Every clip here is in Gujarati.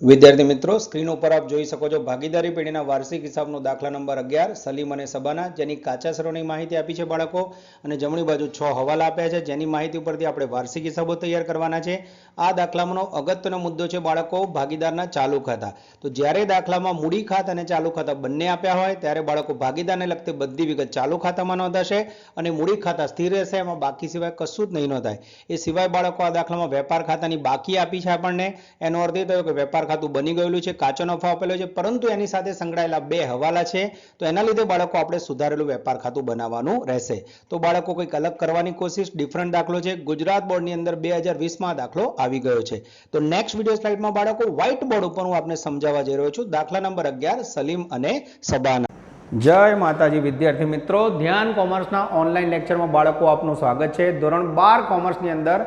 વિદ્યાર્થી મિત્રો, સ્ક્રીન ઉપર આપ જોઈ શકો છો ભાગીદારી પેઢીના વાર્ષિક હિસાબનો દાખલા નંબર અગિયાર. સલીમ અને સબાના, જેની કાચા સરોની માહિતી આપી છે બાળકો. અને જમણી બાજુ છ હવાલા આપ્યા છે, જેની માહિતી ઉપરથી આપણે વાર્ષિક હિસાબો તૈયાર કરવાના છે. આ દાખલામાંનો અગત્યનો મુદ્દો છે બાળકો, ભાગીદારના ચાલુ ખાતા. તો જ્યારે દાખલામાં મૂડી ખાત અને ચાલુ ખાતા બંને આપ્યા હોય, ત્યારે બાળકો ભાગીદારને લગતી બધી વિગત ચાલુ ખાતામાં નોંધાશે અને મૂડી ખાતા સ્થિર રહેશે, એમાં બાકી સિવાય કશું જ નહીં નોંધાય. એ સિવાય બાળકો આ દાખલામાં વેપાર ખાતાની બાકી આપી છે આપણને. એનો અર્થ એ થયો કે વેપાર ખાતું બની ગયેલું છે કાચો નફો આપેલો છે, પરંતુ એની સાથે સંકળાયેલા બે હવાલા છે. તો એના લીધે બાળકો આપણે સુધારેલું વેપાર ખાતું બનાવવાનું રહેશે. તો બાળકો કંઈક અલગ કરવાની કોશિશ ડિફરન્ટ દાખલો છે. ગુજરાત બોર્ડની અંદર બે હજાર વીસમાં દાખલો આવી ગયો છે. તો નેક્સ્ટ વીડિયો સ્લાઇડમાં બાળકો વ્હાઇટ બોર્ડ ઉપર હું આપને સમજાવવા જઈ રહ્યો છું. દાખલા નંબર અગિયાર, સલીમ અને સબાના. જય માતાજી, વિદ્યાર્થી મિત્રો. ધ્યાન કોમર્સના ઓનલાઈન લેક્ચરમાં બાળકો આપનું સ્વાગત છે. ધોરણ બાર કોમર્સની અંદર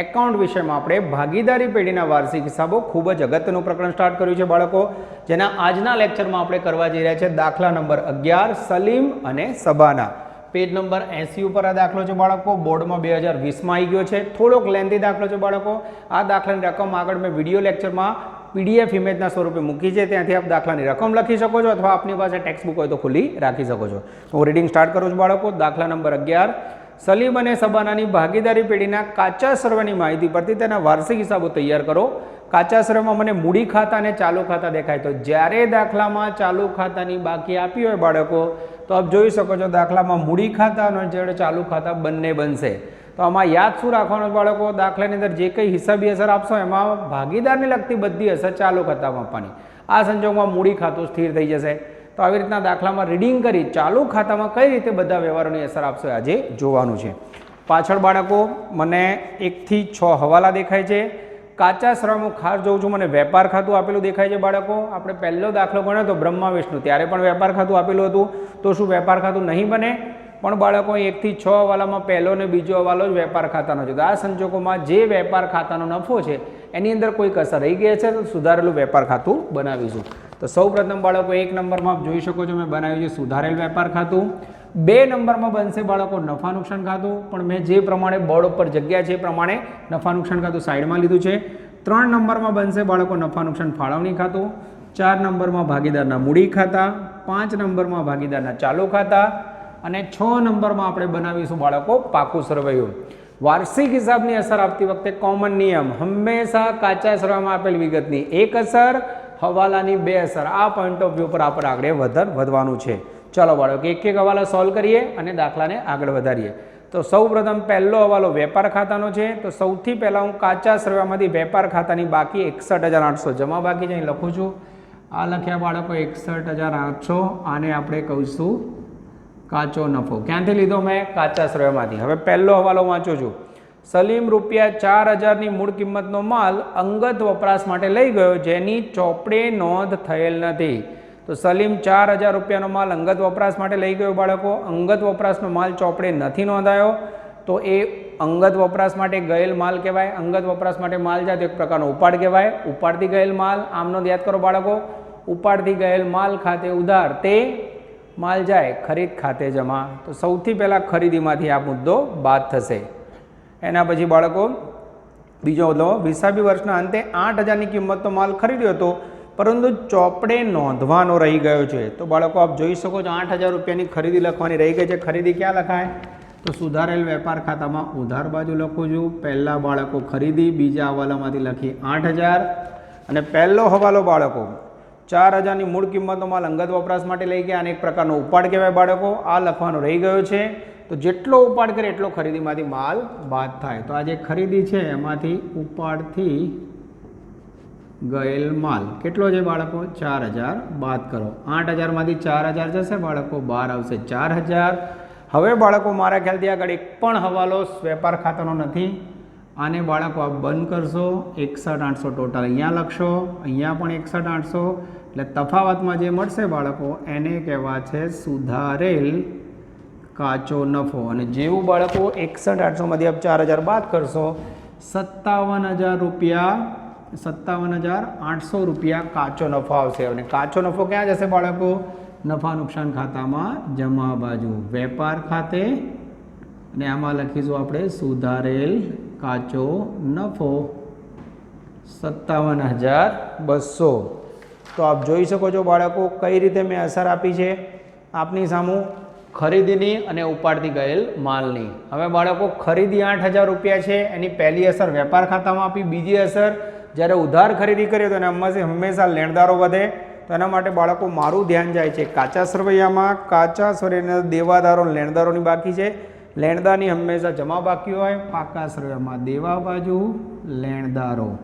એકાઉન્ટ વિષયમાં આપણે ભાગીદારી પેઢીના વાર્ષિક હિસાબો ખૂબ જ અગત્યનું પ્રકરણ સ્ટાર્ટ કર્યું છે બાળકો. જેના આજના લેક્ચરમાં આપણે કરવા જઈ રહ્યા છે દાખલા નંબર અગિયાર, સલીમ અને સબાના. પેજ નંબર એસી ઉપર આ દાખલો છે બાળકો. બોર્ડમાં બે હજાર વીસમાં આવી ગયો છે. થોડોક લેન્ધી દાખલો છે બાળકો. આ દાખલાની રકમ આગળ મેં વીડિયો લેક્ચરમાં પીડીએફ ઇમેજના સ્વરૂપે મૂકી છે. ત્યાંથી આપ દાખલાની રકમ લખી શકો છો અથવા આપની પાસે ટેક્સ્ટ બુક હોય તો ખુલ્લી રાખી શકો છો. હું રીડિંગ સ્ટાર્ટ કરું છું બાળકો. દાખલા નંબર અગિયાર સલીમ અને સબાનાની ભાગીદારી પેઢીના કાચા સર્વેની માહિતી પરથી તેના વાર્ષિક હિસાબો તૈયાર કરો. કાચા સર્વેમાં મને મૂડી ખાતા અને ચાલુ ખાતા દેખાય. તો જ્યારે દાખલામાં ચાલુ ખાતાની બાકી આપી હોય બાળકો, તો આપ જોઈ શકો છો દાખલામાં મૂડી ખાતા અને જ્યારે ચાલુ ખાતા બંને બનશે. તો આમાં યાદ શું રાખવાનું બાળકો? દાખલાની અંદર જે કંઈ હિસાબી અસર આપશો, એમાં ભાગીદારને લગતી બધી અસર ચાલુ ખાતામાં આપવાની. આ સંજોગમાં મૂડી ખાતું સ્થિર થઈ જશે. તો આવી રીતના દાખલામાં રીડિંગ કરી ચાલુ ખાતામાં કઈ રીતે બધા વ્યવહારોની અસર આપશો આજે જોવાનું છે. પાછળ બાળકો, મને એકથી છ હવાલા દેખાય છે. કાચા શ્રમ ખાસ જોઉં છું, મને વેપાર ખાતું આપેલું દેખાય છે બાળકો. આપણે પહેલો દાખલો ગણ્યો તો બ્રહ્મા વિષ્ણુ ત્યારે પણ વેપાર ખાતું આપેલું હતું. તો શું વેપાર ખાતું નહીં બને? પણ બાળકો, એકથી છ હવાલામાં પહેલો ને બીજો હવાલો જ વેપાર ખાતાનો છે. તો આ સંજોગોમાં જે વેપાર ખાતાનો નફો છે, એની અંદર કોઈક અસર રહી ગઈ છે તો સુધારેલું વેપાર ખાતું બનાવીશું. તો સૌ પ્રથમ બાળકો એક નંબરમાં જોઈ શકો છો, મેં બનાવ્યું છે સુધારેલ વેપાર ખાતું. બે નંબરમાં બનશે બાળકો નફા નુકસાન ખાતું, પણ મેં જે પ્રમાણે બોર્ડ ઉપર જગ્યા છે એ પ્રમાણે નફા નુકસાન ખાતું સાઈડમાં લીધું છે. ત્રણ નંબરમાં બનશે બાળકો નફા નુકસાન ફાળવણી ખાતું, ચાર નંબરમાં ભાગીદારના મૂડી ખાતા, પાંચ નંબરમાં ભાગીદારના ચાલુ ખાતા અને છ નંબરમાં આપણે બનાવીશું બાળકો પાકું સરવૈયું. વાર્ષિક હિસાબની અસર આપતી વખતે કોમન નિયમ, હંમેશા કાચા સરવામાં આપેલ વિગતની એક અસર હવાલાની બે અસર. આ પોઈન્ટ ઓફ વ્યૂ પર આપણે આગળ વધર વધવાનું છે. ચલો બાળકો, એક એક હવાલા સોલ્વ કરીએ અને દાખલાને આગળ વધારીએ. તો સૌ પ્રથમ પહેલો હવાલો વેપાર ખાતાનો છે. તો સૌથી પહેલાં હું કાચા સરવામાંથી વેપાર ખાતાની બાકી એકસઠ હજાર આઠસો જમા બાકી જઈને લખું છું. આ લખ્યા બાળકો એકસઠ હજાર આઠસો. આને આપણે કહીશું કાચો નફો. ક્યાંથી લીધો મેં? કાચા શ્રેયમાંથી હવે પહેલો હવાલો વાંચું છું. સલીમ રૂપિયા ચાર હજારની મૂળ કિંમતનો માલ અંગત વપરાશ માટે લઈ ગયો, જેની ચોપડે નોંધ થયેલ નથી. તો સલીમ ચાર હજાર રૂપિયાનો માલ અંગત વપરાશ માટે લઈ ગયો બાળકો. અંગત વપરાશનો માલ ચોપડે નથી નોંધાયો. તો એ અંગત વપરાશ માટે ગયેલ માલ કહેવાય. અંગત વપરાશ માટે માલ જાય તો એક પ્રકારનો ઉપાડ કહેવાય. ઉપાડથી ગયેલ માલ, આમનો યાદ કરો બાળકો. ઉપાડથી ગયેલ માલ ખાતે ઉધાર, તે માલ જાય ખરીદ ખાતે જમા. તો સૌથી પહેલાં ખરીદીમાંથી આ મુદ્દો બાદ થશે. એના પછી બાળકો, બીજો લો વિસાબી વર્ષના અંતે આઠ હજારની કિંમતનો માલ ખરીદ્યો હતો, પરંતુ ચોપડે નોંધવાનો રહી ગયો છે. તો બાળકો, આપ જોઈ શકો છો આઠ હજાર રૂપિયાની ખરીદી લખવાની રહી ગઈ છે. ખરીદી ક્યાં લખાય? તો સુધારેલ વેપાર ખાતામાં ઉધાર બાજુ લખું છું. પહેલાં બાળકો ખરીદી, બીજા હવાલામાંથી લખી આઠ હજાર. અને પહેલો હવાલો બાળકો, ચાર હજારની મૂળ કિંમતનો માલ અંગત વપરાશ માટે લઈ ગયા અને એક પ્રકારનો ઉપાડ કહેવાય બાળકો. આ લખવાનો રહી ગયો છે. તો જેટલો ઉપાડ કરે એટલો ખરીદીમાંથી માલ બાદ થાય. તો આ જે ખરીદી છે, એમાંથી ઉપાડથી ગયેલ માલ. કેટલો છે બાળકો? ચાર હજાર. બાદ કરો. આઠ હજારમાંથી ચાર હજાર જશે. બાળકો, બાર આવશે ચાર હજાર. હવે બાળકો, મારા ખ્યાલથી આગળ એક પણ હવાલો વેપાર ખાતાનો નથી. આને બાળકો આપ બંધ કરશો. એકસઠ આઠસો ટોટલ અહીંયા લખશો. અહીંયા પણ એકસઠ આઠસો. એટલે તફાવતમાં જે મળશે બાળકો, એને કહેવા છે સુધારેલ કાચો નફો અને જેવું બાળકો એકસઠ, આઠસોમાંથી આપ ચાર હજાર બાદ કરશો, સત્તાવન હજાર રૂપિયા, સત્તાવન હજાર આઠસો રૂપિયા કાચો નફો આવશે. અને કાચો નફો ક્યાં જશે બાળકો? નફા નુકસાન ખાતામાં જમા બાજુ. વેપાર ખાતે. અને આમાં લખીશું આપણે, સુધારેલ કાચો નફો. સત્તાવન હજાર બસો. તો આપ જોઈ શકો છો બાળકો કઈ રીતે મેં અસર આપી છે. આપની સામું ખરીદીની અને ઉપાડતી ગયેલ માલની. હવે બાળકો, ખરીદી આઠ હજાર રૂપિયા છે, એની પહેલી અસર વેપાર ખાતામાં આપી, બીજી અસર જ્યારે ઉધાર ખરીદી કરીએ તો એને હંમેશા લેણદારો વધે. તો એના માટે બાળકો, મારું ધ્યાન જાય છે, કાચા સરવૈયામાં કાચા સરવૈયાના દેવાદારો લેણદારોની બાકી છે. લેણદારની હંમેશા જમા બાકી હોય, પાકા સરવૈયામાં દેવા બાજુ લેણદારો.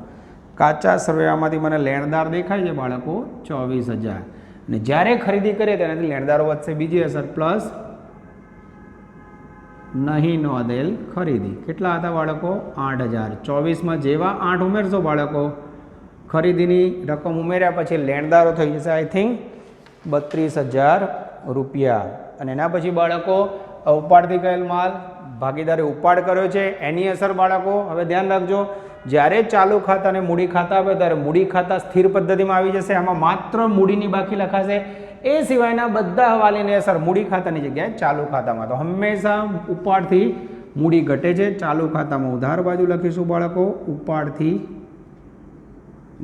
કાચા સરવૈયામાંથી મને લેણદાર દેખાય છે બાળકો, ચોવીસ હજાર. અને જ્યારે ખરીદી કરીએ તેનાથી લેણદારો વધશે. બીજી અસર પ્લસ નહીં નોંધેલ ખરીદી. કેટલા હતા બાળકો? આઠ હજાર. ચોવીસમાં જેવા આઠ ઉમેરશો બાળકો, ખરીદીની રકમ ઉમેર્યા પછી લેણદારો થઈ જશે આઈ થિંક બત્રીસ હજાર રૂપિયા. અને એના પછી બાળકો ઉપાડથી ગયેલ માલ, ભાગીદારે ઉપાડ કર્યો છે. એની અસર બાળકો, હવે ધ્યાન રાખજો જ્યારે ચાલુ ખાતા અને મૂડી ખાતા આવે ત્યારે મૂડી ખાતા સ્થિર પદ્ધતિમાં આવી જશે. આમાં માત્ર મૂડીની બાકી લખાશે. એ સિવાયના બધા હવાલીને અસર મૂડી ખાતાની જગ્યાએ ચાલુ ખાતામાં. તો હંમેશા ઉપાડથી મૂડી ઘટે છે. ચાલુ ખાતામાં ઉધાર બાજુ લખીશું બાળકો. ઉપાડથી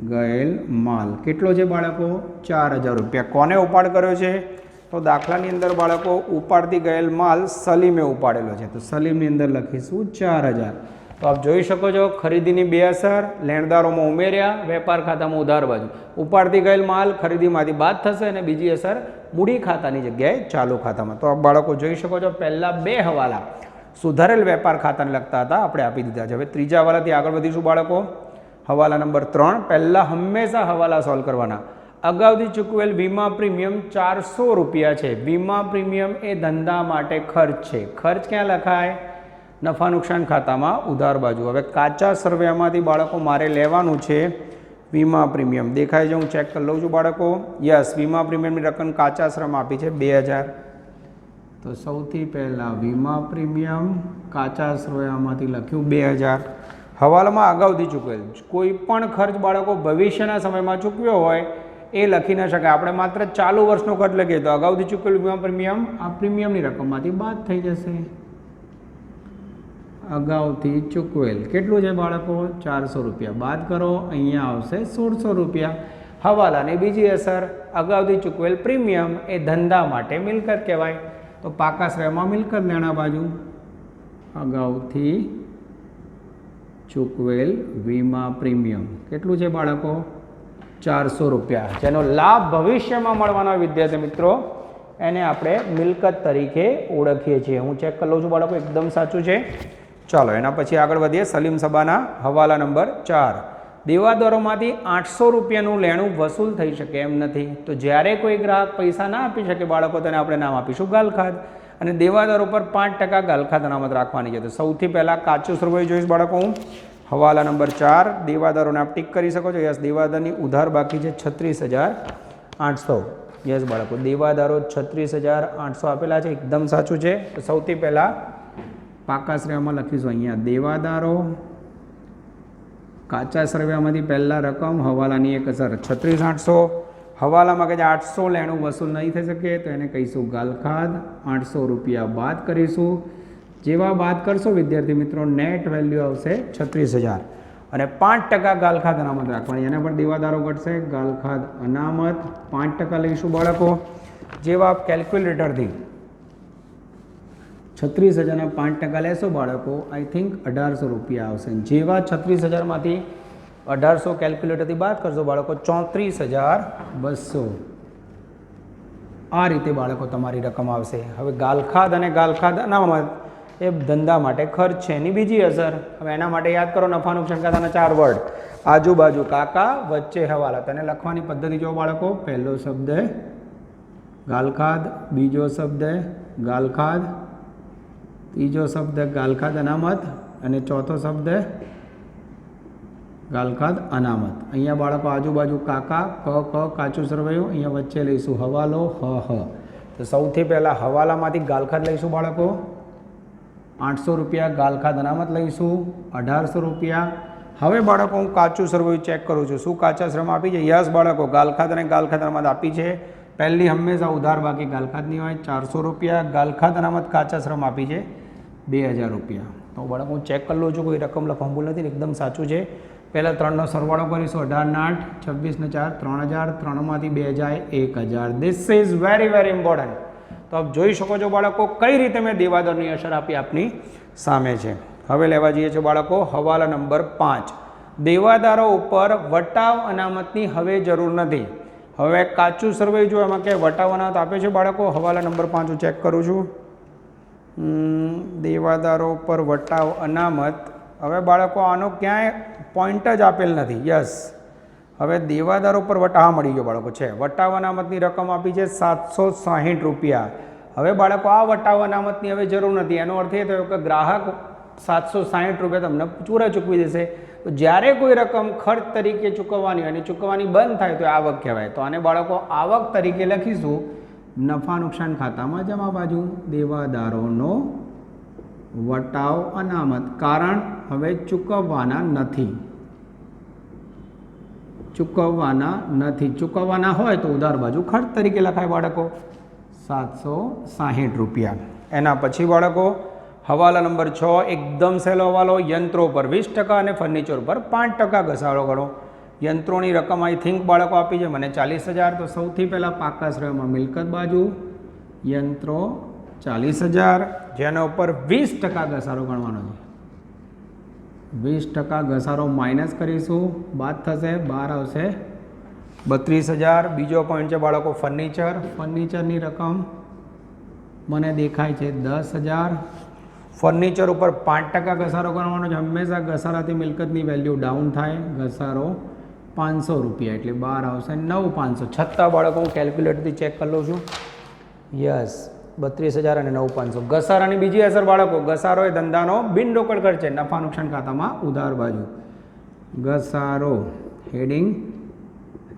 ગયેલ માલ. કેટલો છે બાળકો? ચાર હજાર રૂપિયા. કોને ઉપાડ કર્યો છે? તો દાખલાની અંદર બાળકો, ઉપાડથી ગયેલ માલ સલીમે ઉપાડેલો છે. તો સલીમની અંદર લખીશું ચાર હજાર. તો આપ જોઈ શકો છો ખરીદીની બે અસર, લેણદારોમાં ઉમેર્યા, વેપાર ખાતામાં ઉધાર બાજુ. ઉપાડતી ગયેલ માલ ખરીદીમાંથી બાદ થશે અને બીજી અસર મૂડી ખાતાની જગ્યાએ ચાલુ ખાતામાં. તો આપ બાળકો જોઈ શકો છો પહેલાં બે હવાલા સુધારેલ વેપાર ખાતાને લગતા હતા, આપણે આપી દીધા છે. હવે ત્રીજા હવાલાથી આગળ વધીશું બાળકો. હવાલા નંબર ત્રણ, પહેલાં હંમેશા હવાલા સોલ્વ કરવાના. અગાઉથી ચૂકવેલ વીમા પ્રીમિયમ ચારસો રૂપિયા છે. વીમા પ્રીમિયમ એ ધંધા માટે ખર્ચ છે. ખર્ચ ક્યાં લખાય? નફા નુકસાન ખાતામાં ઉધાર બાજુ. હવે કાચા સર્વેમાંથી બાળકો મારે લેવાનું છે વીમા પ્રીમિયમ. દેખાય છે, હું ચેક કરી લઉં છું બાળકો. યસ, વીમા પ્રીમિયમની રકમ કાચા શ્રમ આપી છે, બે હજાર. તો સૌથી પહેલાં વીમા પ્રીમિયમ કાચા સર્વેમાંથી લખ્યું બે હજાર. હવાલામાં અગાઉથી ચૂકવેલ કોઈ પણ ખર્ચ બાળકો ભવિષ્યના સમયમાં ચૂકવ્યો હોય એ લખી ન શકાય. આપણે માત્ર ચાલુ વર્ષનો ખર્ચ લખીએ તો અગાઉથી ચૂકવેલ વીમા પ્રીમિયમ આ પ્રીમિયમની રકમમાંથી બાદ થઈ જશે. અગાઉથી ચૂકવેલ. કેટલું છે બાળકો? ચારસો રૂપિયા. બાદ કરો, અહીંયા આવશે સોળસો રૂપિયા. હવાલાની બીજી અસર, અગાઉથી ચૂકવેલ પ્રીમિયમ એ ધંધા માટે મિલકત કહેવાય. તો પાકાશ્રયમાં મિલકત લેણા બાજુ. અગાઉથી ચૂકવેલ વીમા પ્રીમિયમ. કેટલું છે બાળકો? ચારસો રૂપિયા. જેનો લાભ ભવિષ્યમાં મળવાનો વિદ્યાર્થી મિત્રો, એને આપણે મિલકત તરીકે ઓળખીએ છીએ. હું ચેક કરી લઉં છું બાળકો, એકદમ સાચું છે. ચાલો, એના પછી આગળ વધીએ. સલીમ સભાના હવાલા નંબર ચાર. દેવાદારોમાંથી આઠસો રૂપિયાનું લેણું વસૂલ થઈ શકે એમ નથી. તો જ્યારે કોઈ ગ્રાહક પૈસા ના આપી શકે બાળકો, તેને આપણે નામ આપીશું ગાલખાદ. અને દેવાદારો પર પાંચ ટકા ગાલખાદ અનામત રાખવાની છે. તો સૌથી પહેલાં કાચું સરવૈયું જોઈશ બાળકો હું. હવાલા નંબર ચાર. દેવાદારોને આપ ટીક કરી શકો છો. યસ, દેવાદારની ઉધાર બાકી છે છત્રીસ હજાર આઠસો. યસ, બાળકો, દેવાદારો છત્રીસ હજાર આઠસો આપેલા છે. એકદમ સાચું છે. તો સૌથી પહેલાં પાકા શ્રેયામાં લખીશું અહીંયા, દેવાદારો, કાચા સરવ્યામાંથી પહેલાં રકમ, હવાલાની એક અસર. છત્રીસ આઠસો. હવાલામાં કે આઠસો લેણું વસૂલ નહીં થઈ શકે, તો એને કહીશું, ગાલખાદ, આઠસો રૂપિયા બાદ કરીશું. જેવા બાદ કરશો, વિદ્યાર્થી મિત્રો, નેટ વેલ્યુ આવશે છત્રીસ હજાર. અને પાંચ ટકા ગાલખાદ અનામત રાખવાની. એના પર દેવાદારો ઘટશે. ગાલખાદ અનામત પાંચ ટકા લઈશું બાળકો. જેવા કેલ્ક્યુલેટરથી છત્રીસ હજારના પાંચ ટકા લેશો બાળકો આઈ થિંક અઢારસો રૂપિયા આવશે. જેવા છત્રીસ હજારમાંથી અઢારસો કેલ્ક્યુલેટરથી બાદ કરશો બાળકો, ચોત્રીસ હજાર બસો. આ રીતે બાળકો તમારી રકમ આવશે. હવે ગાલખાદ અને ગાલખાદ અનામત એ ધંધા માટે ખર્ચ છે એની બીજી અસર. હવે એના માટે યાદ કરો નફા નુકસાન ખાતાના ચાર વર્ડ. આજુબાજુ કાકા, વચ્ચે હવાલા. તેને લખવાની પદ્ધતિ જો બાળકો. પહેલો શબ્દ ગાલખાદ, બીજો શબ્દ ગાલખાદ ત્રીજો શબ્દ ગાલખાદ અનામત અને ચોથો શબ્દ ગાલખાદ અનામત. અહીંયા બાળકો આજુબાજુ કાકા, ક ક, કાચું સરવાયું, અહીંયા વચ્ચે લઈશું હવાલો, હ હ. તો સૌથી પહેલાં હવાલામાંથી ગાલખાદ લઈશું બાળકો. આઠસો રૂપિયા ગાલખાદ અનામત લઈશું, અઢારસો રૂપિયા. હવે બાળકો હું કાચું સરવૈયું ચેક કરું છું. શું કાચા શ્રમ આપી છે? યસ બાળકો, ગાલખાદ અને ગાલખાદ અનામત આપી છે. પહેલી હંમેશા ઉધાર બાકી ગાલખાદની હોય, ચારસો રૂપિયા ગાલખાદ અનામત કાચા શ્રમ આપી છે. બે હજાર રૂપિયા. તો બાળકો, હું ચેક કરી લઉં છું, કોઈ રકમ લખવા ભૂલ નથી એકદમ સાચું છે. પહેલાં ત્રણનો સરવાળો કરીશું અઢારના આઠ છવ્વીસને ચાર, ત્રણ હજાર, ત્રણમાંથી બે હજાર એક હજાર. This is very very important તો આપ જોઈ શકો છો બાળકો, કઈ રીતે મેં દેવાદરની અસર આપી આપની સામે છે. હવે લેવા જઈએ છીએ બાળકો, હવાલા નંબર પાંચ. દેવાદારો ઉપર વટાવ અનામતની હવે જરૂર નથી. હવે કાચું સર્વે જો એમાં કે વટાવ અનામત આપે છે બાળકો, હવાલા નંબર પાંચ હું ચેક કરું છું. દેવાદારો ઉપર વટાવ અનામત. હવે બાળકો, આનો ક્યાંય પોઈન્ટ જ આપેલ નથી. યસ હવે દેવાદારો પર વટાવા મળી ગયો બાળકો. છે. વટાવ અનામતની રકમ આપી છે સાતસો સાહીઠ રૂપિયા. હવે બાળકો, આ વટાવ અનામતની હવે જરૂર નથી. એનો અર્થ એ થયો કે ગ્રાહક સાતસો સાહીઠ રૂપિયા તમને ચૂરા ચૂકવી દેશે. તો જ્યારે કોઈ રકમ ખર્ચ તરીકે ચૂકવવાની હોય અને ચૂકવવાની બંધ થાય, તો આવક કહેવાય. તો આને બાળકો આવક તરીકે લખીશું. નફા નુકસાન ખાતામાં જમા બાજુ દેવાદારોનો વટાવ અનામત. કારણ હવે ચૂકવવાના નથી. ચૂકવવાના નથી. ચૂકવવાના હોય તો ઉધાર બાજુ ખર્ચ તરીકે લખાય બાળકો. સાતસો સાહીઠ રૂપિયા. એના પછી બાળકો, હવાલા નંબર છ, એકદમ સહેલો હવાલો, યંત્રો પર વીસ ટકા અને ફર્નિચર પર પાંચ ટકા ઘસારો ગણો યંત્રોની રકમ આઈ થિંક બાળકો આપી છે. મને ચાલીસ હજાર તો સૌથી પહેલાં પાકા શ્રેયમાં મિલકત બાજુ. યંત્રો ચાલીસ હજાર, જેના ઉપર વીસ ટકા ઘસારો ગણવાનો છે. વીસ ટકા ઘસારો માઇનસ કરીશું. બાદ થશે, બાર આવશે. બત્રીસ હજાર, બીજો પોઈન્ટ છે બાળકો ફર્નિચર. ફર્નિચરની રકમ મને દેખાય છે દસ હજાર. ફર્નિચર ઉપર પાંચ ટકા ઘસારો કરવાનો છે. હંમેશા ઘસારાથી મિલકતની વેલ્યુ ડાઉન થાય. ઘસારો પાંચસો રૂપિયા એટલે બાર આવશે નવ પાંચસો. છતાં બાળકો, હું કેલ્ક્યુલેટરથી ચેક કરી લઉં છું. યસ બત્રીસ હજાર અને નવ પાંચસો. ઘસારાની બીજી અસર બાળકો, ઘસારો એ ધંધાનો બિન રોકડ ખર્ચ છે. નફા નુકસાન ખાતામાં ઉધાર બાજુ. ઘસારો હેડિંગ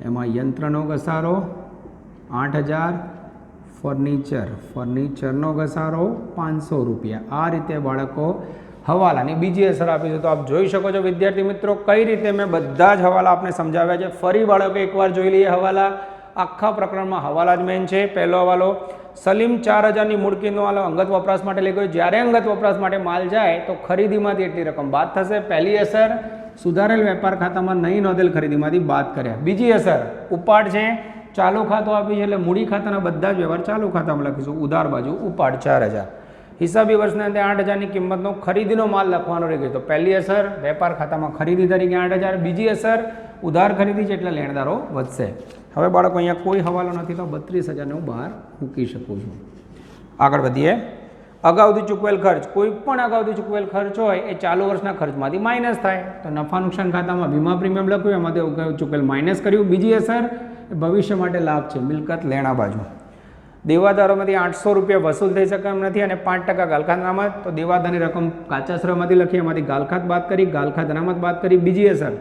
એમાં યંત્રનો ઘસારો, આઠ હજાર. ફર્નિચર ફર્નિચરનો ઘસારો, પાંચસો રૂપિયા. આ રીતે બાળકો હવાલાની બીજી અસર આપી છે. તો આપ જોઈ શકો છો, વિદ્યાર્થી મિત્રો, કઈ રીતે મેં બધા જ હવાલા આપને સમજાવ્યા છે. ફરી બાળકો એકવાર જોઈ લઈએ હવાલા. આખા પ્રકરણમાં હવાલા જ મેન છે. પહેલો હવાલો, સલીમ ચાર હજારની મૂળકીનો વાલો અંગત વપરાશ માટે લઈ ગયો. જ્યારે અંગત વપરાશ માટે માલ જાય, તો ખરીદીમાંથી એટલી રકમ બાદ થશે. પહેલી અસર, સુધારેલ વેપાર ખાતામાં નહીં નોંધેલ ખરીદીમાંથી બાદ કર્યા. બીજી અસર, ઉપાડ છે. ચાલુ ખાતું આપ્યું છે એટલે મૂડી ખાતાના બધા જ વ્યવહાર ચાલુ ખાતામાં લખીશું. ઉધાર બાજુ ઉપાડ ચાર હજાર. હિસાબી વર્ષના અંતે આઠ હજારની કિંમતનો ખરીદીનો માલ લખવાનો રહી ગયો. તો પહેલી અસર, વેપાર ખાતામાં ખરીદી તરીકે આઠ હજાર. બીજી અસર, ઉધાર ખરીદી છે એટલે લેણદારો વધશે. હવે બાળકો, અહીંયા કોઈ હવાલો નથી, તો બત્રીસ હજારને હું બહાર મૂકી શકું છું. આગળ વધીએ. અગાઉથી ચૂકવેલ ખર્ચ, કોઈ પણ અગાઉથી ચૂકવેલ ખર્ચ હોય, એ ચાલુ વર્ષના ખર્ચમાંથી માઇનસ થાય. તો નફા નુકસાન ખાતામાં વીમા પ્રીમિયમ લખ્યું, એમાંથી ચૂકવેલ માઇનસ કર્યું. બીજી અસર ભવિષ્ય માટે લાભ છે. મિલકત લેણા બાજુ દેવાદારોમાંથી આઠસો રૂપિયા વસૂલ થઈ શકે એમ નથી અને પાંચ ટકા ગાલખાત અનામત તો દેવાદારની રકમ કાચા શ્રમમાંથી લખી, એમાંથી ગાલખાત બાદ કરી, ગાલખાત અનામત બાદ કરી, બીજી અસર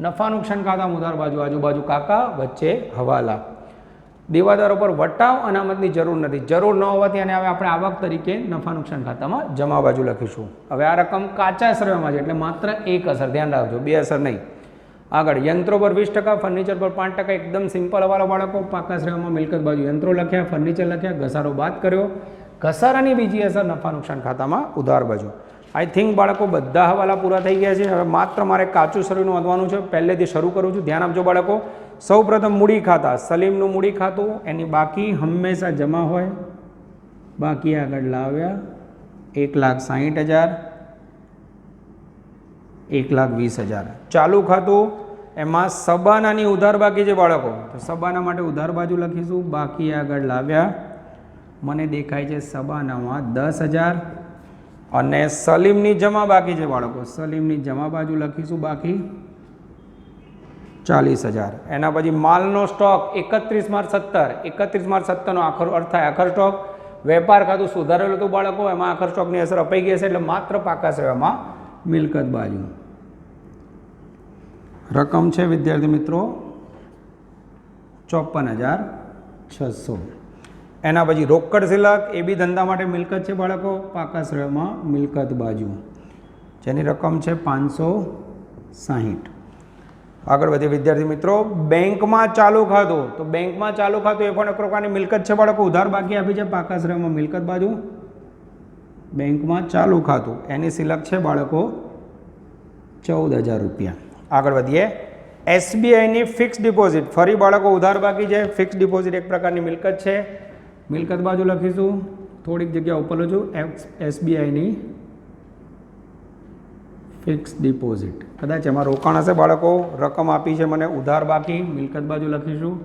નફા નુકસાન ખાતા ઉધાર બાજુ, આજુબાજુ કાકા વચ્ચે હવાલા. દેવાદારો પર વટાવ અનામતની જરૂર નથી. જરૂર ન હોવાથી અને હવે આપણે આવક તરીકે નફા નુકસાન ખાતામાં જમા બાજુ લખીશું. હવે આ રકમ કાચા શ્રયમાં છે, એટલે માત્ર એક અસર. ધ્યાન રાખજો, બે અસર નહીં. આગળ યંત્રો પર વીસ ટકા ફર્નિચર પર પાંચ ટકા, એકદમ સિમ્પલ હવાલો બાળકો, પાકાશ્રયમાં મિલકત બાજુ યંત્રો લખ્યા ફર્નિચર લખ્યા, ઘસારો બાદ કર્યો. ઘસારાની બીજી અસર નફા નુકસાન ખાતામાં ઉધાર બાજુ. આઈ થિંક બાળકો બધા હવાલા પૂરા થઈ ગયા છે. હવે માત્ર મારે કાચું શરીરનું વધવાનું છે. પહેલેથી શરૂ કરું છું. ધ્યાન આપજો બાળકો. સૌ પ્રથમ મૂડી ખાતા. સલીમનું મૂડી ખાતું. એની બાકી હંમેશા જમા હોય. બાકી આગળ લાવ્યા. એક લાખ સાહીઠ હજાર. એક લાખ વીસ હજાર. ચાલુ ખાતું, એમાં સબાનાની ઉધાર બાકી છે બાળકો. તો સબાના માટે ઉધાર બાજુ લખીશું. બાકી આગળ લાવ્યા. મને દેખાય છે સબાનામાં દસ હજાર. અને સલીમની જમા બાકી છે બાળકો. સલીમની જમા બાજુ લખીશું બાકી ચાલીસ હજાર. એના પછી માલનો સ્ટોક એકત્રીસ માર્ચ સત્તર. એકત્રીસ માર્ચ સત્તરનો આખર અર્થ થાય આખર સ્ટોક. વેપાર ખાતું સુધારેલું હતું બાળકો. એમાં આખર સ્ટોકની અસર અપાઈ ગઈ હશે એટલે માત્ર પાકા સેવામાં મિલકત બાજુ. રકમ છે, વિદ્યાર્થી મિત્રો? ચોપન હજાર છસો. એના પછી રોકડ સિલક એ બી ધંધા માટે મિલકત છે બાળકો? પાકા શ્રેયમાં મિલકત બાજુ. જેની રકમ છે પાંચસો સાહીઠ. આગળ વધીએ વિદ્યાર્થી મિત્રો. બેંકમાં ચાલુ ખાતું. તો બેંકમાં ચાલુ ખાતું એ પણ એક પ્રકારની મિલકત છે બાળકો. ઉધાર બાકી આપી છે પાકા શ્રેયમાં મિલકત બાજુ. બેંકમાં ચાલુ ખાતું. એની સિલક છે બાળકો ચૌદ હજાર રૂપિયા. આગળ વધીએ. એસબીઆઈની ફિક્સ ડિપોઝિટ ફરી બાળકો, ઉધાર બાકી છે. ફિક્સ ડિપોઝિટ એક પ્રકારની મિલકત છે. મિલકત બાજુ લખીશું. થોડીક જગ્યા ઉપર લખું એસબીઆઈની ફિક્સ ડિપોઝિટ કદાચ એમાં રોકાણ હશે બાળકો. રકમ આપી છે મને. ઉધાર બાકી. મિલકત બાજુ લખીશું.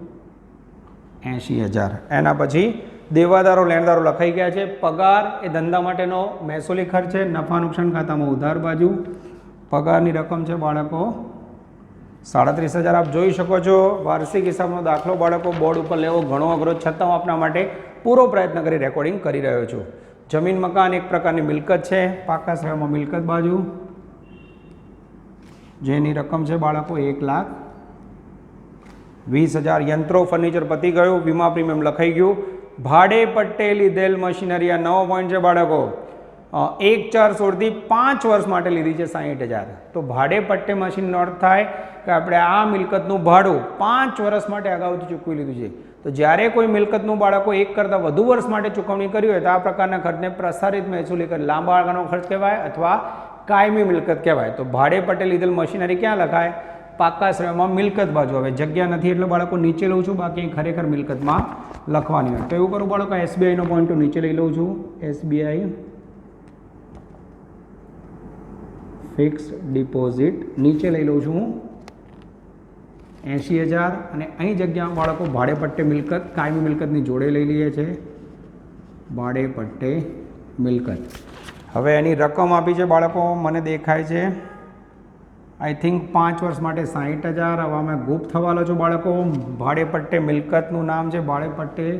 એંશી હજાર. એના પછી દેવાદારો, લેણદારો લખાઈ ગયા છે. પગાર એ ધંધા માટેનો મહેસૂલી ખર્ચ છે. નફા નુકસાન ખાતામાં ઉધાર બાજુ. પગારની રકમ છે બાળકો. સાડત્રીસ હજાર આપ જોઈ શકો છો. વાર્ષિક હિસાબનો દાખલો બાળકો બોર્ડ ઉપર લેવો ઘણો અઘરો છતાં હું આપના માટે પૂરો પ્રયત્ન કરી રેકોર્ડિંગ કરી રહ્યો છું. જમીન મકાન એક પ્રકારની મિલકત છે. પાકા શ્રેયમાં મિલકત બાજુ. જેની રકમ છે બાળકો એક લાખ. વીસ હજાર યંત્રો ફર્નિચર પતી ગયું. વીમા પ્રીમિયમ લખાઈ ગયું. ભાડે પટ્ટે લીધેલ મશીનરી આ નવો પોઈન્ટ છે બાળકો. એક ચાર સોળથી પાંચ વર્ષ માટે લીધી છે સાહીઠ હજાર. તો ભાડે પટ્ટે મશીનનો અર્થ થાય કે આપણે આ મિલકતનું ભાડું પાંચ વર્ષ માટે અગાઉથી ચૂકવી લીધું છે. તો જ્યારે કોઈ મિલકતનું બાળકો એક કરતાં વધુ વર્ષ માટે ચૂકવણી કરી હોય તો આ પ્રકારના ખર્ચને પ્રસારિત મહેસૂલી કરી લાંબા ગાળાનો ખર્ચ કહેવાય અથવા કાયમી મિલકત કહેવાય. તો ભાડે પટ્ટે લીધેલ મશીનરી ક્યાં લખાય? પાકાશ્રયમાં મિલકત બાજુ હવે જગ્યા નથી એટલે બાળકો નીચે લઉં છું, બાકી ખરેખર મિલકતમાં લખવાની હોય. તો એવું કરું બાળકો એસબીઆઈનો પોઈન્ટ નીચે લઈ લઉં છું. એસબીઆઈ ફિક્સ ડિપોઝિટ નીચે લઈ લઉં છું હું. એંશી હજાર અને અહીં જગ્યા બાળકો ભાડે પટ્ટે મિલકત, કાયમી મિલકતની જોડે લઈ લઈએ છે. ભાડે પટ્ટે મિલકત. હવે એની રકમ આપી છે બાળકો, મને દેખાય છે. આઈ થિંક પાંચ વર્ષ માટે સાહીઠ હજાર, હવે અમે ગુપ થવાલો છો બાળકો. ભાડે પટ્ટે મિલકતનું નામ છે, ભાડે પટ્ટે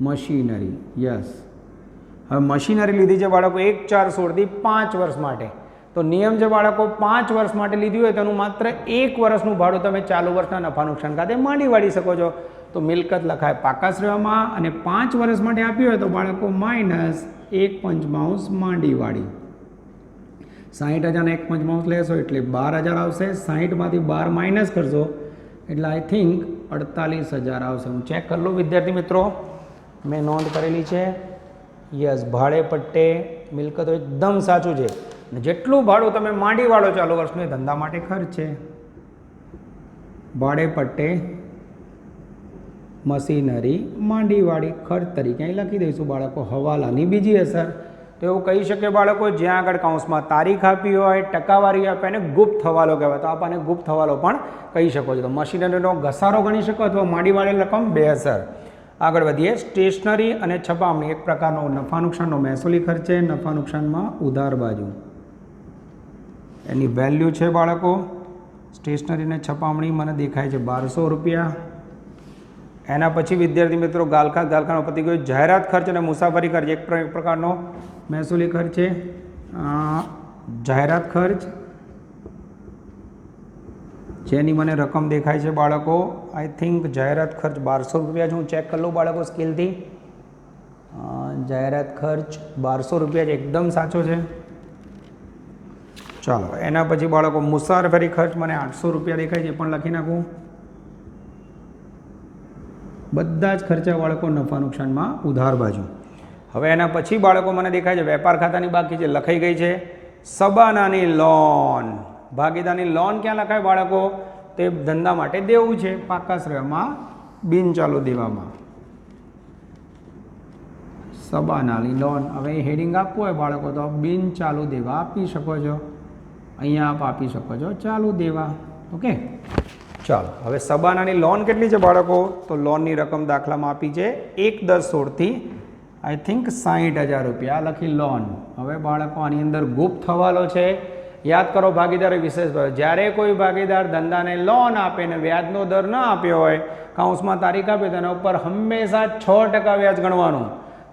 મશીનરી. યસ હવે મશીનરી લીધી છે બાળકો, એક ચાર સોળથી પાંચ વર્ષ માટે. તો નિયમ જે બાળકો પાંચ વર્ષ માટે લીધી હોય તેનું માત્ર એક વર્ષનું ભાડું તમે ચાલુ વર્ષના નફા નુકસાન ખાતે માંડી વાળી શકો છો. તો મિલકત લખાય પાકા શ્રેવામાં અને પાંચ વર્ષ માટે આપ્યું હોય તો બાળકો માઇનસ એક પંચમાંશ માંડી વાળી. સાહીઠ હજારને એક પંચમાંશ લેશો એટલે બાર હજાર આવશે. સાહીઠમાંથી બાર માઇનસ કરશો એટલે આઈ થિંક અડતાલીસ હજાર આવશે. હું ચેક કરી લઉં, વિદ્યાર્થી મિત્રો. મેં નોંધ કરેલી છે. યસ, ભાડે પટ્ટે મિલકતો એકદમ સાચું છે. અને જેટલું ભાડું તમે માંડી વાળો ચાલુ વર્ષનું એ ધંધા માટે ખર્ચ છે. ભાડે પટ્ટે મશીનરી માંડીવાળી ખર્ચ તરીકે અહીં લખી દઈશું બાળકો, હવાલાની બીજી અસર. તો એવું કહી શકે બાળકો, જ્યાં આગળ કાઉન્સમાં તારીખ આપી હોય, ટકાવારી આપે અને ગુપ્ત હવાલો કહેવાય. તો આપણને ગુપ્ત હવાલો પણ કહી શકો છો. તો મશીનરીનો ઘસારો ગણી શકો અથવા માંડીવાળી રકમ બે અસર. આગળ વધીએ. સ્ટેશનરી અને છપામણી એક પ્રકારનો નફા નુકસાનનો મહેસૂલી ખર્ચ નફા નુકસાનમાં ઉધાર બાજુ. એની વેલ્યુ છે બાળકો સ્ટેશનરીને છપામણી મને દેખાય છે બારસો રૂપિયા. એના પછી વિદ્યાર્થી મિત્રો, ગાલખા ગાલખાનો પતી ગયો, જાહેરાત ખર્ચ અને મુસાફરી ખર્ચ, એક પ્ર- પ્રકારનો મહેસૂલી ખર્ચ છે. જાહેરાત ખર્ચ, જેની મને રકમ દેખાય છે બાળકો. આઈ થિંક જાહેરાત ખર્ચ બારસો રૂપિયા છે હું ચેક કરી લઉં બાળકો સ્કિલથી જાહેરાત ખર્ચ બારસો રૂપિયા છે એકદમ સાચો છે. ચાલો, એના પછી બાળકો મુસાફરી ખર્ચ મને આઠસો રૂપિયા દેખાય છે પણ લખી નાખું. બધા જ ખર્ચા બાળકો નફા નુકસાનમાં ઉધાર બાજુ. હવે એના પછી બાળકો મને દેખાય છે, વેપાર ખાતાની બાકી છે લખાઈ ગઈ છે, સબાનાની લોન. ભાગીદારની લોન ક્યાં લખાય બાળકો? તે ધંધા માટે દેવું છે, પાકા શ્રેયમાં બિન ચાલુ દેવામાં. સબાનાની લોન. હવે હેડિંગ આપવું હોય બાળકો, તો બિન ચાલુ દેવા આપી શકો છો. અહીંયા આપ આપી શકો છો. ચાલુ દેવા. ઓકે? ચાલો, હવે સબાનાની લોન કેટલી છે બાળકો? તો લોનની રકમ દાખલામાં આપી છે એક દસ સોળથી આઈ થિંક સાહીઠ હજાર રૂપિયા લખી લોન હવે બાળકો, આની અંદર ગુપ્ત હવાલો છે. યાદ કરો, ભાગીદારી વિશેષ ભાવ. જ્યારે કોઈ ભાગીદાર ધંધાને લોન આપે ને વ્યાજનો દર ન આપ્યો હોય કાઉન્સમાં તારીખ આપે, તેના ઉપર હંમેશા છ ટકા વ્યાજ ગણવાનું.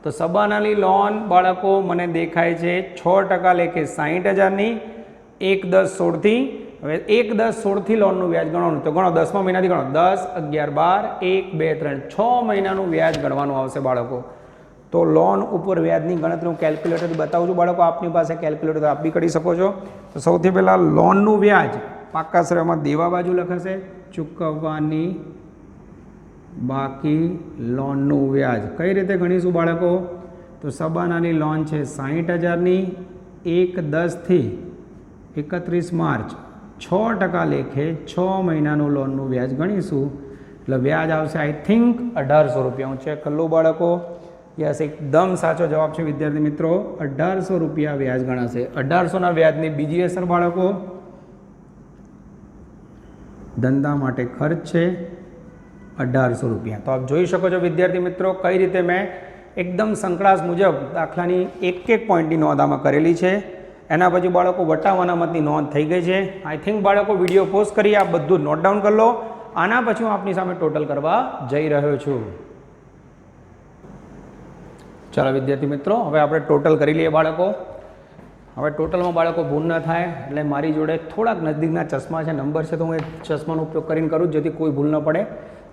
તો સબાનાની લોન બાળકો, મને દેખાય છે છ ટકા લેખે સાહીઠ હજારની. એક દસ સોળથી, હવે એક દસ સોળથી લોનનું વ્યાજ ગણવાનું. તો ગણો દસમા મહિનાથી ગણો. દસ, અગિયાર, બાર, એક, બે, ત્રણ, છ મહિનાનું વ્યાજ ગણવાનું આવશે બાળકો. તો લોન ઉપર વ્યાજની ગણતરી હું કેલ્ક્યુલેટરથી બતાવું છું. બાળકો, આપની પાસે કેલ્ક્યુલેટર આપ બી કરી શકો છો. તો સૌથી પહેલાં લોનનું વ્યાજ પાકાશ્રયમાં દેવા બાજુ લખાશે. ચૂકવવાની બાકી લોનનું વ્યાજ. કઈ રીતે ગણીશું બાળકો? તો સબાનાની લોન છે સાહીઠ હજારની. એક દસથી એકત્રીસ માર્ચ. છ ટકા લેખે છ મહિનાનું લોનનું વ્યાજ ગણીશું. એટલે વ્યાજ આવશે આઈ થિંક અઢારસો રૂપિયા. હું ચેક કરું બાળકો. યસ, એકદમ સાચો જવાબ છે, વિદ્યાર્થી મિત્રો. અઢારસો રૂપિયા વ્યાજ ગણાશે. અઢારસોના વ્યાજની બીજી અસર બાળકો. ધંધા માટે ખર્ચ છે, અઢારસો રૂપિયા. તો આપ જોઈ શકો છો, વિદ્યાર્થી મિત્રો, કઈ રીતે મેં એકદમ સંકળાશ મુજબ દાખલાની એક એક પોઈન્ટની નોંધામાં કરેલી છે. એના પછી બાળકો વટાવ અનામતની નોંધ થઈ ગઈ છે. આઈ થિંક બાળકો વીડિયો પોસ્ટ કરી આ બધું નોટ ડાઉન કરી લો. આના પછી હું આપની સામે ટોટલ કરવા જઈ રહ્યો છું. ચાલો વિદ્યાર્થી મિત્રો, હવે આપણે ટોટલ કરી લઈએ બાળકો. હવે ટોટલમાં બાળકો ભૂલ ન થાય, એટલે મારી જોડે થોડાક નજદીકના ચશ્મા છે, નંબર છે, તો હું એ ચશ્માનો ઉપયોગ કરીને કરું, જેથી કોઈ ભૂલ ન પડે.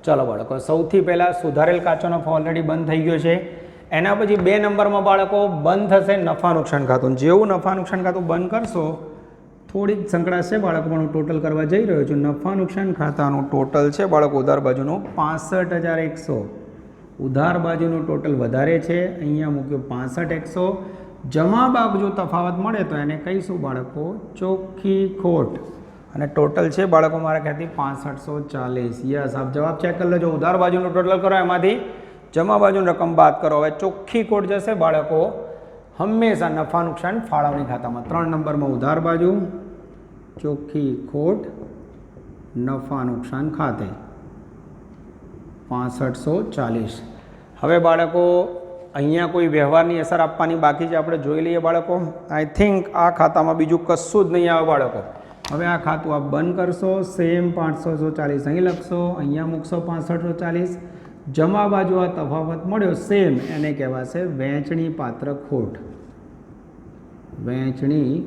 ચાલો બાળકો, સૌથી પહેલાં સુધારેલ કાચોનો ફોન ઓલરેડી બંધ થઈ ગયો છે. એના પછી બે નંબરમાં બાળકો બંધ થશે, નફા નુકસાન ખાતું. જેવું નફા નુકસાન ખાતું બંધ કરશો થોડીક સંકળાશે બાળકો પણ હું ટોટલ કરવા જઈ રહ્યો છું. નફા નુકસાન ખાતાનું ટોટલ છે બાળકો ઉધાર બાજુનું પાસઠ હજાર એકસો. ઉધાર બાજુનું ટોટલ વધારે છે, અહીંયા મૂક્યું પાસઠ એકસો. જમા બાજુ તફાવત મળે તો એને કહીશું બાળકો, ચોખ્ખી ખોટ. અને ટોટલ છે બાળકો મારા ખ્યાલથી પાસઠસો ચાલીસ. યસ, આપ જવાબ ચેક કરી લેજો. ઉધાર બાજુનું ટોટલ કરો, એમાંથી જમા બાજુની રકમ બાદ કરો. હવે ચોખ્ખી ખોટ જશે બાળકો. હંમેશા નફા નુકસાન ફાળવણી ખાતામાં. ત્રણ નંબરમાં ઉધાર બાજુ. ચોખ્ખી ખોટ નફા નુકસાન ખાતે. પાસઠસો ચાલીસ. હવે બાળકો, અહીંયા કોઈ વ્યવહારની અસર આપવાની બાકી છે આપણે જોઈ લઈએ બાળકો. આઈ થિંક આ ખાતામાં બીજું કશું જ નહીં આવે બાળકો. હવે આ ખાતું આપ બંધ કરશો. સેમ પાંચસો ચાલીસ અહીં લખશો. અહીંયા મૂકશો પાસઠસો ચાલીસ. જમા બાજુ આ તફાવત મળ્યો. સેમ એને કહેવાશે વહેંચણી પાત્ર ખોટ. વહેંચણી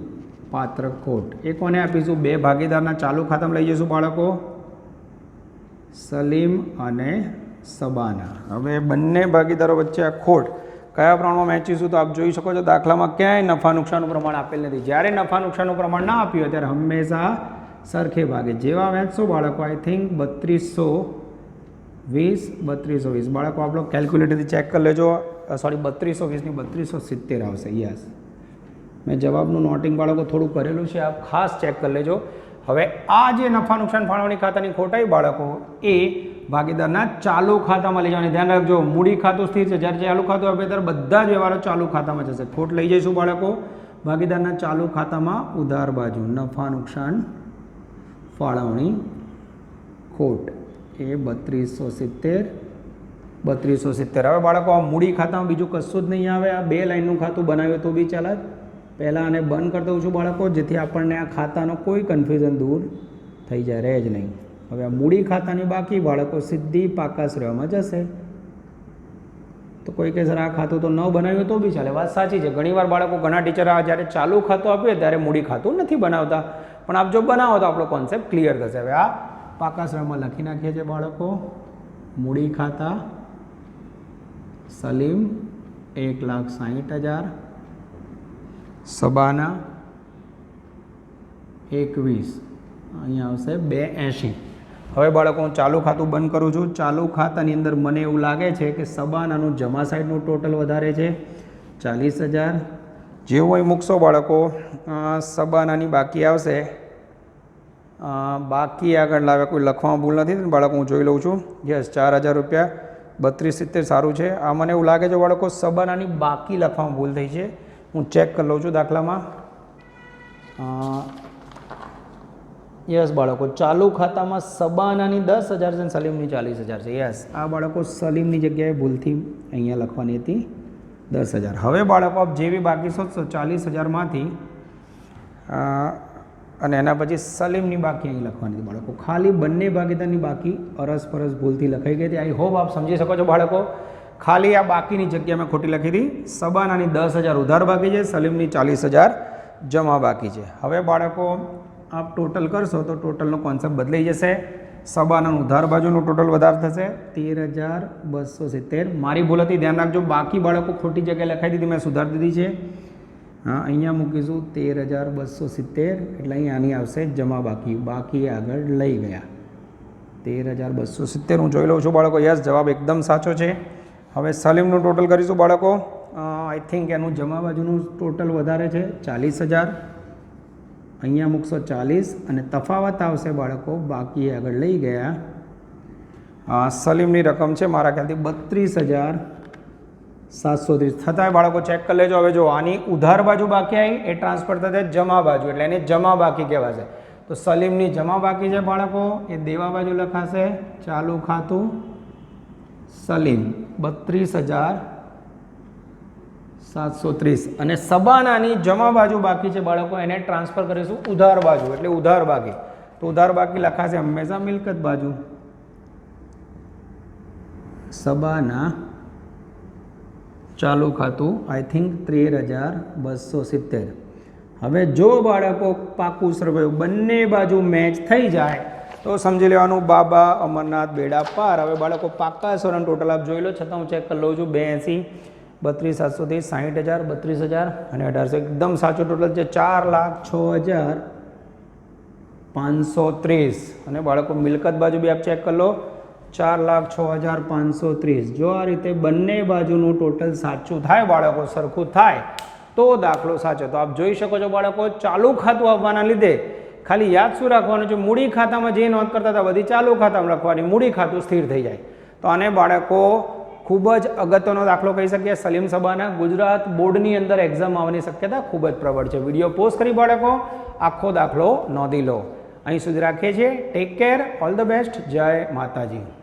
પાત્ર ખોટ. એ કોને આપીશું? બે ભાગીદારના ચાલુ ખાતામાં લઈ જઈશું બાળકો. સલીમ અને સબાના. હવે બંને ભાગીદારો વચ્ચે આ ખોટ. કયા પ્રમાણમાં વહેંચીશું તો આપ જોઈ શકો છો, દાખલામાં ક્યાંય નફા નુકસાનનું પ્રમાણ આપેલ નથી. જ્યારે નફા નુકસાનનું પ્રમાણ ના આપ્યું ત્યારે હંમેશા સરખે ભાગે. જેવા વહેંચશો બાળકો આઈ થિંક બત્રીસો વીસ, બત્રીસો વીસ. બાળકો આપણો કેલ્ક્યુલેટરથી ચેક કરી લેજો. સોરી બત્રીસો વીસની બત્રીસો સિત્તેર આવશે. યસ મેં જવાબનું નોટિંગ બાળકો થોડું કરેલું છે. આપ ખાસ ચેક કરી લેજો. હવે આ જે નફા નુકસાન ફાળવણી ખાતાની ખોટાઈ બાળકો, એ ભાગીદારના ચાલુ ખાતામાં લઈ જવાની. ધ્યાન રાખજો, મૂડી ખાતું સ્થિર છે. જ્યારે ચાલુ ખાતું આપે, ત્યારે બધા જ વ્યવહારો ચાલુ ખાતામાં જશે. ખોટ લઈ જઈશું બાળકો. ભાગીદારના ચાલુ ખાતામાં ઉધાર બાજુ. નફા નુકસાન ફાળવણી ખોટ. એ બત્રીસો સિત્તેર. બત્રીસો સિત્તેર. હવે બાળકો, આ મૂડી ખાતામાં બીજું કશું જ નહીં આવે. આ બે લાઈનનું ખાતું બનાવ્યું તો બી ચાલે પહેલાં આને બંધ કરી દઉં છું બાળકો, જેથી આપણને આ ખાતાનો કોઈ કન્ફ્યુઝન દૂર થઈ જાય, રહે જ નહીં. હવે આ મૂડી ખાતાની બાકી, બાળકો સીધી પાકાશ રહેવામાં જશે. તો કોઈ કે સર આ ખાતું તો ન બનાવ્યું તો બી ચાલે. વાત સાચી છે. ઘણીવાર બાળકો, ઘણા ટીચર આ જ્યારે ચાલુ ખાતું આપીએ ત્યારે મૂડી ખાતું નથી બનાવતા. પણ આપ જો બનાવો તો આપણો કોન્સેપ્ટ ક્લિયર થશે. હવે આ પાકા શ્રેમાં લખી નાખીએ છીએ બાળકો. મૂડી ખાતા. સલીમ એક લાખ સાહીઠ હજાર. સબાના એકવીસ. અહીંયા આવશે બે એંશી. હવે બાળકો, હું ચાલુ ખાતું બંધ કરું છું. ચાલુ ખાતાની અંદર મને એવું લાગે છે કે સબાનાનું જમા સાઈડનું ટોટલ વધારે છે. ચાલીસ હજાર. જેવું અહીં મૂકશો બાળકો સબાનાની બાકી આવશે. બાકી આગળ લાવે કોઈ લખવામાં ભૂલ નથી ને બાળકો હું જોઈ લઉં છું. યસ, ચાર હજાર રૂપિયા. બત્રીસ, સિત્તેર સારું છે. આ મને એવું લાગે છે બાળકો સબાનાની બાકી લખવામાં ભૂલ થઈ છે. હું ચેક કરી લઉં છું દાખલામાં. યસ બાળકો, ચાલુ ખાતામાં સબાનાની દસ હજાર છે અને સલીમની ચાલીસ હજાર છે. યસ, આ બાળકો સલીમની જગ્યાએ ભૂલથી અહીંયા લખવાની હતી દસ હજાર. હવે બાળકો આપ જેવી બાકી શોધશો ચાલીસ હજારમાંથી અને એના પછી સલીમની બાકી અહીં લખવાની હતી બાળકો. ખાલી બંને ભાગીદારની બાકી અરસપરસ ભૂલથી લખાઈ ગઈ હતી. આઈ હોપ આપ સમજી શકો છો બાળકો. ખાલી આ બાકીની જગ્યા મેં ખોટી લખી હતી. સબાનાની દસ હજાર ઉધાર બાકી છે, સલીમની ચાલીસ હજાર જમા બાકી છે. હવે બાળકો, આપ ટોટલ કરશો તો ટોટલનો કોન્સેપ્ટ બદલાઈ જશે. સબાનાનું ઉધાર બાજુનું ટોટલ વધારે થશે. તેર હજાર બસો સિત્તેર. મારી ભૂલ હતી, ધ્યાન રાખજો. બાકી બાળકો ખોટી જગ્યાએ લખાઈ દીધી, મેં સુધારી દીધી છે. હા, અહીંયા મૂકીશું તેર હજાર બસો સિત્તેર, એટલે અહીં આની આવશે જમા બાકી. બાકી આગળ લઈ ગયા. તેર હજાર બસો સિત્તેર હું જોઈ લઉં છું બાળકો. યસ, જવાબ એકદમ સાચો છે. હવે સલીમનું ટોટલ કરીશું બાળકો. આઈ થિંક એનું જમા બાજુનું ટોટલ વધારે છે, ચાલીસ હજાર. અહીંયા મૂકશો ચાલીસ અને તફાવત આવશે બાળકો, બાકી આગળ લઈ ગયા. સલીમની રકમ છે, મારા ખ્યાલથી બત્રીસ હજાર. સાતસો ત્રીસ. છતાંય બાળકો ચેક કરી લેજો. હવે જો આની ઉધાર બાજુ બાકી આવી, એ ટ્રાન્સફર થતા જમા બાજુ. એટલે એને જમા બાકી કહેવાશે. તો સલીમની જમા બાકી છે બાળકો, એ દેવા બાજુ લખાશે. ચાલુ ખાતું સલીમ. બત્રીસ હજાર સાતસો ત્રીસ. અને સબાનાની જમા બાજુ બાકી છે બાળકો, એને ટ્રાન્સફર કરીશું ઉધાર બાજુ. એટલે ઉધાર બાકી. તો ઉધાર બાકી લખાશે હંમેશા મિલકત બાજુ. સબાના ચાલુ ખાતું આઈ થિંક તેર હજાર બસો સિત્તેર. હવે જો બાળકો પાકું સરવાયું, બંને બાજુ મેચ થઈ જાય, તો સમજી લેવાનું બાબા અમરનાથ બેડા પાર. હવે બાળકો પાક્કા સોરણ ટોટલ આપ જોઈ લો, છતાં હું ચેક કરી લઉં છું. બેએંસી બત્રીસ સાતસોથી સાઠ હજાર, બત્રીસ હજાર અને અઢારસો. એકદમ સાચો ટોટલ છે, ચાર લાખ છ હજાર પાંચસો ત્રીસ. અને બાળકો મિલકત બાજુ બી આપ ચેક કરી લો. ચાર લાખ છ હજાર પાંચસો ત્રીસ. જો આ રીતે બંને બાજુનું ટોટલ સાચું થાય, બાળકો સરખું થાય, તો દાખલો સાચો. તો આપ જોઈ શકો છો બાળકો, ચાલુ ખાતું આવવાના લીધે ખાલી યાદ શું રાખવાનું છે? મૂડી ખાતામાં જે નોંધ કરતા હતા, બધી ચાલુ ખાતામાં લખવાની, મૂડી ખાતું સ્થિર થઈ જાય. તો આને બાળકો ખૂબ જ અગત્યનો દાખલો કહી શકીએ. સલીમ સભાના ગુજરાત બોર્ડની અંદર એક્ઝામ આવવાની શક્યતા ખૂબ જ પ્રબળ છે. વીડિયો પોસ્ટ કરી બાળકો, આખો દાખલો નોંધી લો. અહીં સુધી રાખીએ છીએ. Take care all the best જય માતાજી.